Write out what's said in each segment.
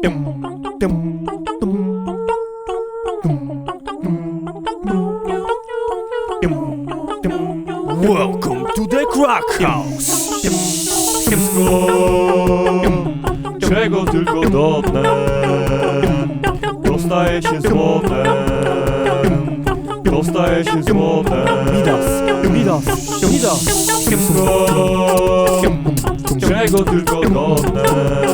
Welcome to the Crack House! Czego tylko dodnę Dostaje się złotem Dostaje się złotem Midas, Midas, Midas! Wszystko Czego tylko dodnę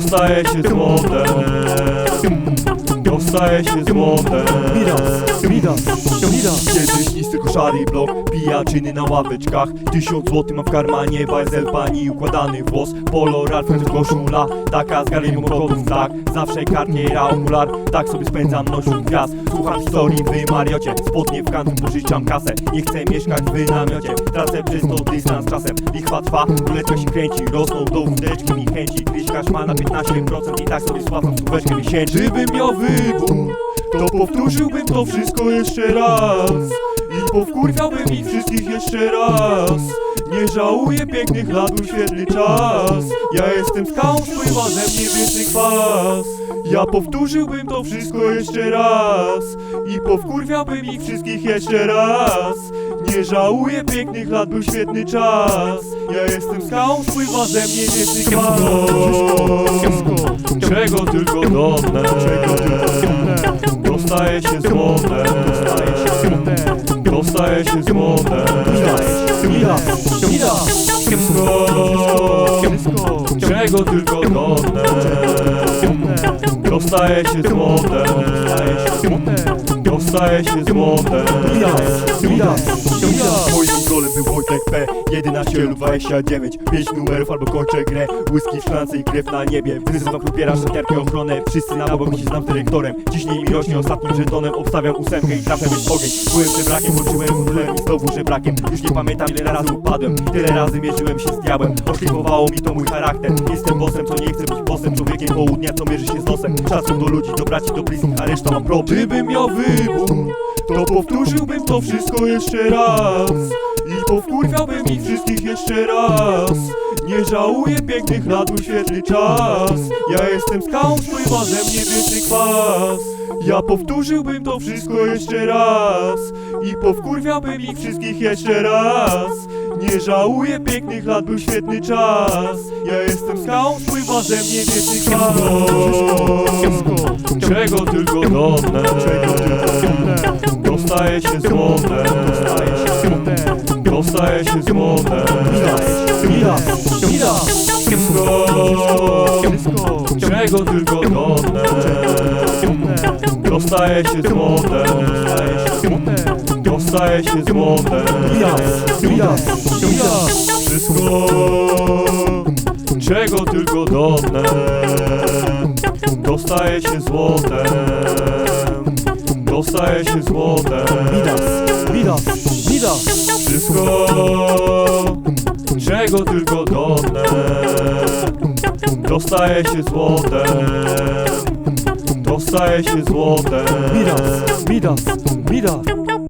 Dostaje się złotem Dostaje się złotem. Midas, Midas, Midas! Kiedyś nic tylko szary blok Pijaczyny na ławeczkach. Tysiąc złotych mam w karmanie Bajzel pani układany włos. Polo Ralph to koszula Taka z galerią obchodów tak. Zawsze kartiera okular Tak sobie spędzam nośną gwiazd Słucham historii w Mariocie Spodnie w kantu pożyczam kasę. Nie chcę mieszkać w namiocie Tracę przez to dystans czasem. Lichwa trwa, ruletka się kręci Rosną do wódeczki mi chęci. Kryśka ma na 15% I tak sobie sławam stóweczkę miesięcznie Gdybym miał To powtórzyłbym to wszystko jeszcze raz. I powkurwiałbym ich wszystkich jeszcze raz. Nie żałuję pięknych lat, był świetny czas. Ja jestem skałą, spływa ze mnie wieczny kwas. Ja powtórzyłbym to wszystko jeszcze raz. I powkurwiałbym ich wszystkich jeszcze raz. Nie żałuję pięknych lat, był świetny czas. Ja jestem skałą, spływa ze mnie wieczny kwas Czego tylko dodnę Dostaje się złotem Dostaje się Midas, Midas, Midas! Wszystko Czego tylko dodnę Dostaje się złotem Midas, Midas, Midas! Moim idolem był Wojtek P. 11 lub 29 5 numerów albo kończę grę. Whisky w szklance i krew na niebie. Wyzywam krupiera, szatniarkę, ochronę. Wszyscy na bok się znam dyrektorem. Ciśnij mi rośnie ostatnim żetonem Obstawiam ósemkę i trafiam w ogień. Byłem żebrakiem, włączyłem królem i znowu żebrakiem. Już nie pamiętam ile razy upadłem. Tyle razy mierzyłem się z diabłem. Oszlifowało mi to mój charakter. Jestem bossem, co nie chcę być bossem. Człowiekiem południa, co mierzy się z losem Szacun do ludzi, do braci, do bliskich. A reszta mam problem Gdybym miał To powtórzyłbym to wszystko jeszcze raz. I powkurwiałbym ich wszystkich jeszcze raz. Nie żałuję pięknych lat, był świetny czas Ja jestem skałą, spływa ze mnie wieczny kwas. Ja powtórzyłbym to wszystko jeszcze raz. I powkurwiałbym ich wszystkich jeszcze raz. Nie żałuję pięknych lat, był świetny czas. Ja jestem skałą, spływa ze mnie wieczny kwas. Czego tylko dodnę Dostaje się się złotem Dostaje się złotem Midas, Midas! Wszystko Czego tylko się złotem Dostaje się złotem Dostaje się złotem Midas, Midas, Midas! Wszystko Czego tylko dodnę Dostaje się złotem Dostaje się złotem Midas, Midas, Midas! Wszystko Czego tylko dodnę Dostaje się złotem Dostaje się złotem Midas, Midas, Midas!